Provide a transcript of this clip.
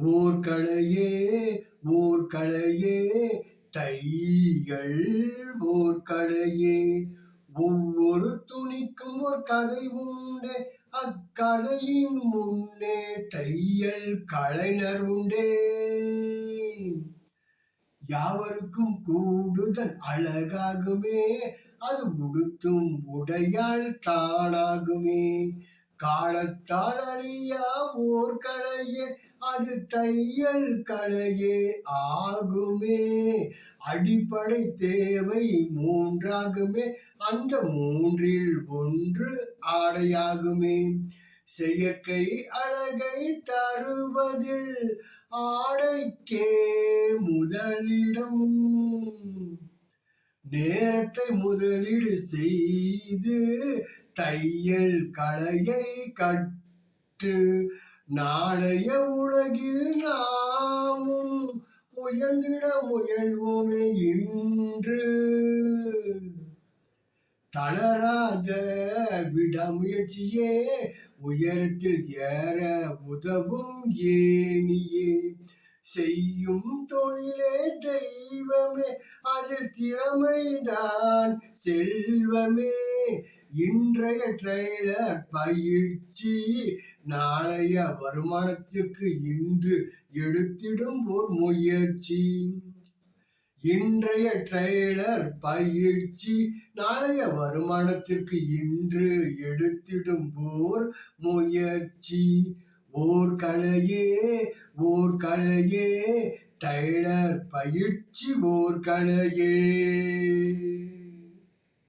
ஓர்களையே ஓர்களையே தைகள் ஓர்களையே ஒவ்வொரு துணிக்கும் ஒரு கதை உண்டு அக்கதையின் முன்னே தையல் கலைஞர் உண்டே. யாவருக்கும் கூடுதல் அழகாகுமே அது உடுத்தும் உடையால் தானாகுமே. காலத்தால் அழியா ஓர் கலையே அது தையல் கலையே ஆகுமே. அடிப்படை தேவை மூன்றாகுமே. அந்த மூன்றில் ஒன்று ஆடையாகுமே. செயற்கை அழகை தருவதில் ஆடைக்கே முதலிடம். நேரத்தை முதலீடு செய்து தையல் கலையை கற்று நாளைய உலகில் நாமும் உயர்ந்திட முயல்வோமே இன்று. தளராத விடாமுயற்சியே உயரத்தில் ஏற உதவும் ஏனியே செய்யும் தொழிலே தெய்வமே அதில் திறமைதான் செல்வமே. இன்றைய ட்ரெய்லர் பயிற்சி. நாளைய வருமானத்திற்கு இன்று எடுத்திடும் ஒரு முயற்சி. இன்றைய ட்ரெய்லர் பயிற்சி. நாளைய வருமானத்திற்கு இன்று எடுத்திடும் போர் முயற்சி. ஓர் கலையே ஓர் கலையே. டைலர் பயிற்சி ஓர் கலையே.